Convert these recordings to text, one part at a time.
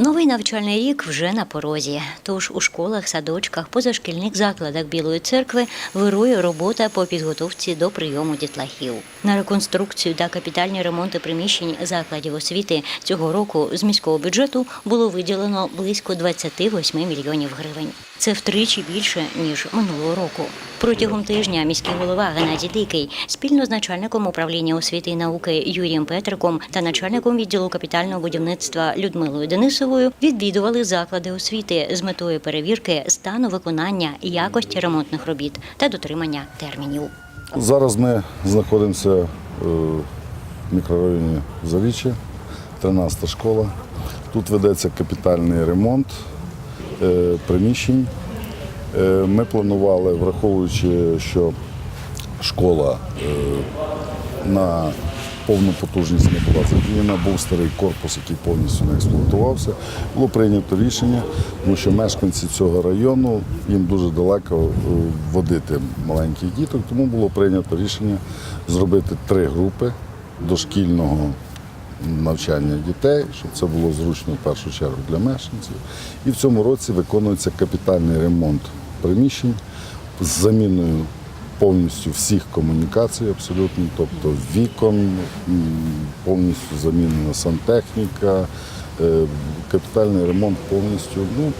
Новий навчальний рік вже на порозі. Тож у школах, садочках, позашкільних закладах Білої церкви вирує робота по підготовці до прийому дітлахів. На реконструкцію та капітальні ремонти приміщень закладів освіти цього року з міського бюджету було виділено близько 28 мільйонів гривень. Це втричі більше ніж минулого року. Протягом тижня міський голова Геннадій Дикий спільно з начальником управління освіти і науки Юрієм Петриком та начальником відділу капітального будівництва Людмилою Денисовою відвідували заклади освіти з метою перевірки стану виконання якості ремонтних робіт та дотримання термінів. Зараз ми знаходимося е, в мікрорайоні Заріччя, 13 школа. Тут ведеться капітальний ремонт е, приміщень. Е, Ми планували, враховуючи, що школа на повну потужність не була задіяна, був старий корпус, який повністю не експлуатувався. Було прийнято рішення, тому що мешканці цього району їм дуже далеко е, водити маленьких діток, тому було прийнято рішення зробити три групи дошкільного навчання дітей, щоб це було зручно в першу чергу для мешканців. І в цьому році виконується капітальний ремонт приміщень з заміною повністю всіх комунікацій, абсолютно, тобто вікон, повністю замінена сантехніка, е, капітальний ремонт повністю. Ну,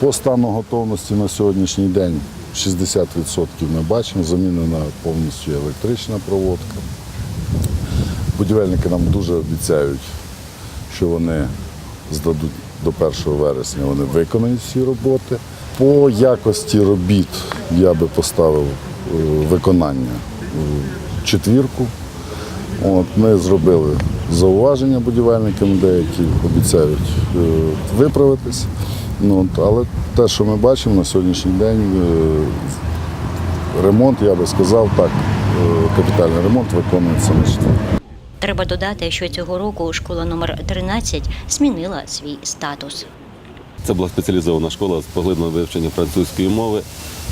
по стану готовності на сьогоднішній день 60% ми бачимо, замінена повністю електрична проводка. Будівельники нам дуже обіцяють, що вони здадуть до 1 вересня, вони виконають всі роботи. По якості робіт я би поставив виконання четвірку. От, ми зробили зауваження будівельникам, деякі обіцяють е, виправитись. Ну, але те, що ми бачимо на сьогоднішній день, е, ремонт, я би сказав так, е, капітальний ремонт виконується на четвірку. Треба додати, що цього року школа номер 13 змінила свій статус. Це була спеціалізована школа з поглибленим вивченням французької мови.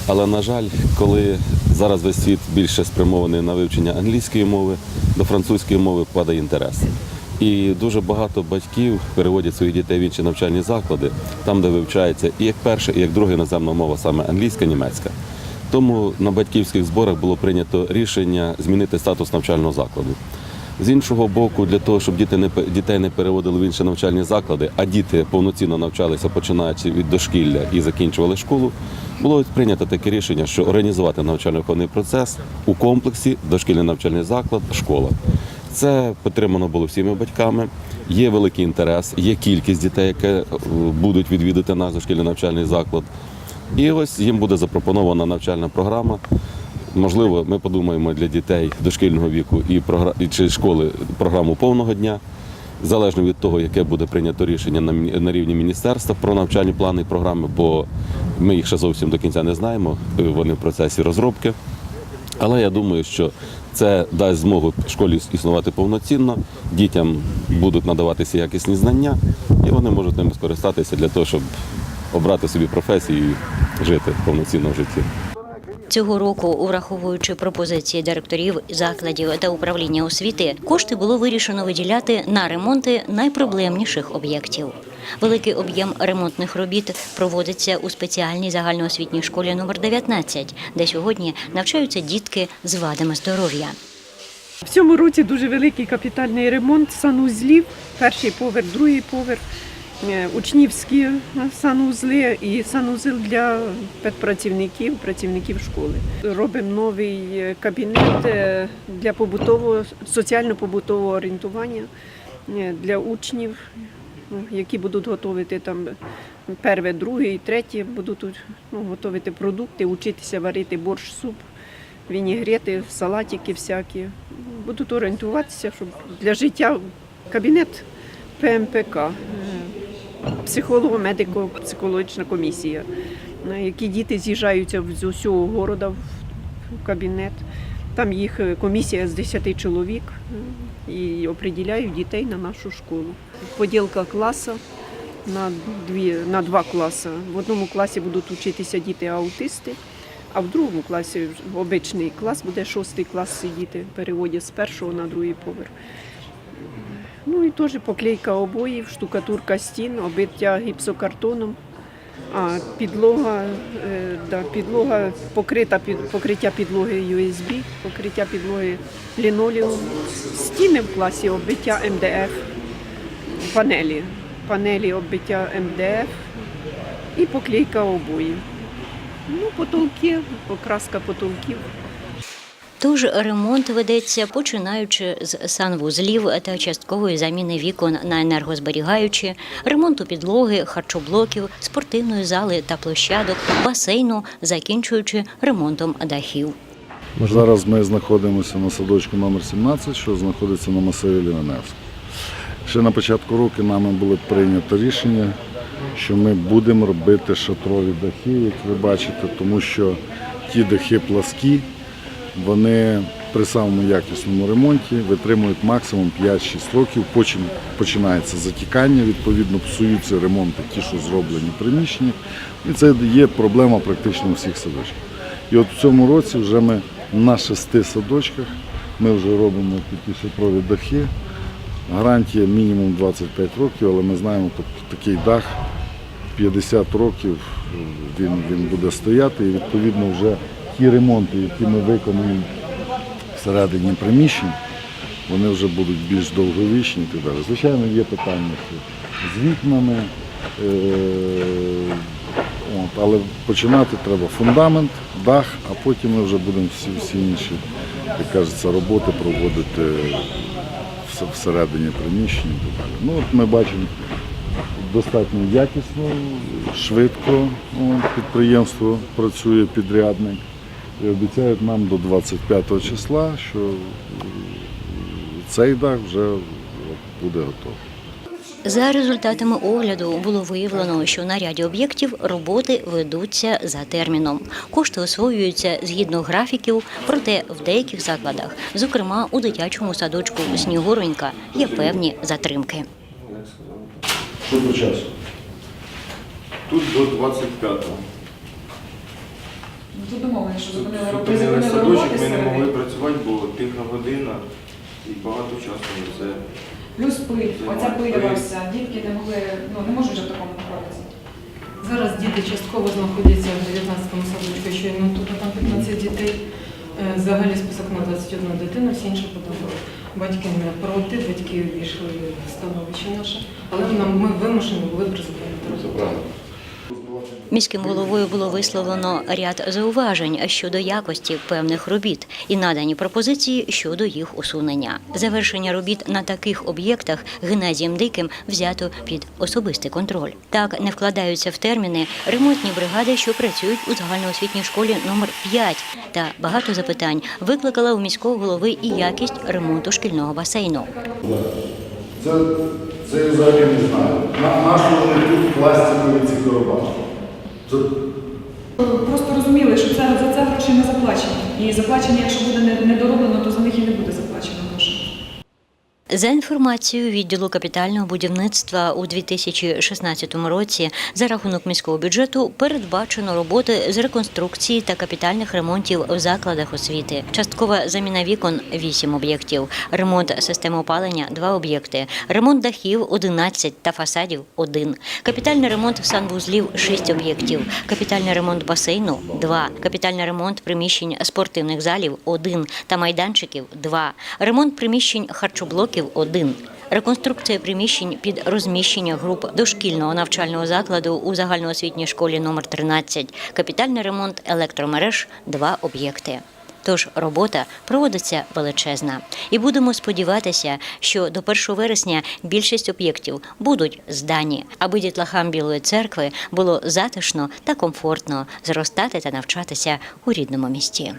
Але, на жаль, коли зараз весь світ більше спрямований на вивчення англійської мови, до французької мови падає інтерес. І дуже багато батьків переводять своїх дітей в інші навчальні заклади, там, де вивчається і як перша, і як друга іноземна мова, саме англійська, німецька. Тому на батьківських зборах було прийнято рішення змінити статус навчального закладу. З іншого боку, для того, щоб діти не дітей не переводили в інші навчальні заклади, а діти повноцінно навчалися, починаючи від дошкілля і закінчували школу, було прийнято таке рішення, що організувати навчально-виховний процес у комплексі дошкільний навчальний заклад, школа. Це підтримано було всіма батьками. Є великий інтерес, є кількість дітей, які е, будуть відвідати наш дошкільний навчальний заклад. І ось їм буде запропонована навчальна програма. Можливо, ми подумаємо для дітей дошкільного віку і чи школи програму повного дня, залежно від того, яке буде прийнято рішення на, рівні міністерства про навчальні плани і програми, бо ми їх ще зовсім до кінця не знаємо. е, Вони в процесі розробки. Але я думаю, що це дасть змогу школі існувати повноцінно, дітям будуть надаватися якісні знання, і вони можуть ними скористатися для того, щоб обрати собі професію і жити повноцінно в житті. Цього року, враховуючи пропозиції директорів закладів та управління освіти, кошти було вирішено виділяти на ремонти найпроблемніших об'єктів. Великий об'єм ремонтних робіт проводиться у спеціальній загальноосвітній школі номер 19, де сьогодні навчаються дітки з вадами здоров'я. В цьому році дуже великий капітальний ремонт санузлів, перший поверх, другий поверх, учнівські е, санузли і санузел для педпрацівників, працівників школи. Робимо новий е, кабінет е, для побутового, соціально-побутового орієнтування е, для учнів, які будуть готувати там перше, друге і третє, будуть ну, готувати продукти, учитися варити борщ, суп вінігрети, салатики всякі. Будуть орієнтуватися, щоб для життя кабінет ПМПК, е, психолого-медико-психологічна комісія, на які діти з'їжджаються з усього города в кабінет. Там їх е, комісія з 10 чоловік е, і определяють дітей на нашу школу. Поділка класу на, дві, на два класи. В одному класі будуть вчитися діти-аутисти, а в другому класі обичний клас буде шостий клас сидіти, переводять з першого на другий поверх. Ну і теж поклейка обоїв, штукатурка стін, обиття гіпсокартоном. А підлога, е, да, підлога покрита під покриття підлоги USB, покриття підлоги лінолеум, стіни в класі оббиття МДФ, панелі, панелі оббиття МДФ і поклейка обоїв. Ну, потолки, покраска потолків. Тож ремонт ведеться починаючи з санвузлів та часткової заміни вікон на енергозберігаючі, ремонту підлоги, харчоблоків, спортивної зали та площадок, басейну, закінчуючи ремонтом дахів. Зараз ми знаходимося на садочку номер 17, що знаходиться на масиві Ліваневського. Ще на початку року нами було прийнято рішення, що ми будемо робити шатрові дахи, як ви бачите, тому що ті дахи пласкі, вони при самому якісному ремонті витримують максимум 5-6 років, потім починається затікання, відповідно псуються ремонти, ті, що зроблені в приміщенні. І це є проблема практично у всіх садочках. І от в цьому році вже ми на шести садочках ми вже робимо такі шатрові дахи. Гарантія мінімум 25 років, але ми знаємо, тобто такий дах 50 років він, він буде стояти і відповідно вже ті ремонти, які ми виконуємо всередині приміщень, вони вже будуть більш довговічні і так далі. Звичайно, є питання з вікнами, е, але починати треба фундамент, дах, а потім ми вже будемо всі, всі інші, як кажеться, роботи проводити всередині приміщень і так далі. Ну, от ми бачимо достатньо якісно, швидко підприємство працює підрядник і обіцяють нам до 25 числа, що е, цей дах вже буде готовий. За результатами огляду було виявлено, що на ряді об'єктів роботи ведуться за терміном. Кошти освоюються згідно графіків, проте в деяких закладах, зокрема у дитячому садочку Снігуронька, є певні затримки. Що часу? Тут до 25-го. Тут домовлені, що зупинили роботи. Зупинили садочок, ми не могли працювати, бо тиха година і багато часу на це. Плюс пиль. Оця Займає пиль вся. Дітки не могли, ну не можуть вже в такому знаходитися. Зараз діти частково знаходяться в 19-му садочку, щойно тут, а там 15 дітей. Е, Загальний список на 21 дитину, всі інші подали. Батьки не проти, батьки війшли в становище наше, але нам ми вимушені були призупинити роботу. Міським головою було висловлено ряд зауважень щодо якості певних робіт і надані пропозиції щодо їх усунення. Завершення робіт на таких об'єктах Геннадієм Диким взято під особистий контроль. Так не вкладаються в терміни ремонтні бригади, що працюють у загальноосвітній школі номер 5 Та багато запитань викликала у міського голови і якість ремонту шкільного басейну. Це, це я взагалі не знаю. На, на тут пластикові ці короба? Просто розуміли, що це, за це гроші не заплачені. І заплачені, якщо буде не- недороблено, то за них і не буде заплачено. За інформацією відділу капітального будівництва у 2016 році за рахунок міського бюджету передбачено роботи з реконструкції та капітальних ремонтів в закладах освіти. Часткова заміна вікон 8 об'єктів, ремонт системи опалення 2 об'єкти, ремонт дахів 11 та фасадів 1, капітальний ремонт санвузлів 6 об'єктів, капітальний ремонт басейну 2, капітальний ремонт приміщень спортивних залів 1 та майданчиків 2, ремонт приміщень харчоблоків 1. Реконструкція приміщень під розміщення груп дошкільного навчального закладу у загальноосвітній школі номер 13, капітальний ремонт електромереж 2 об'єкти. Тож робота проводиться величезна, і будемо сподіватися, що до 1 вересня більшість об'єктів будуть здані, аби дітлахам Білої церкви було затишно та комфортно зростати та навчатися у рідному місті.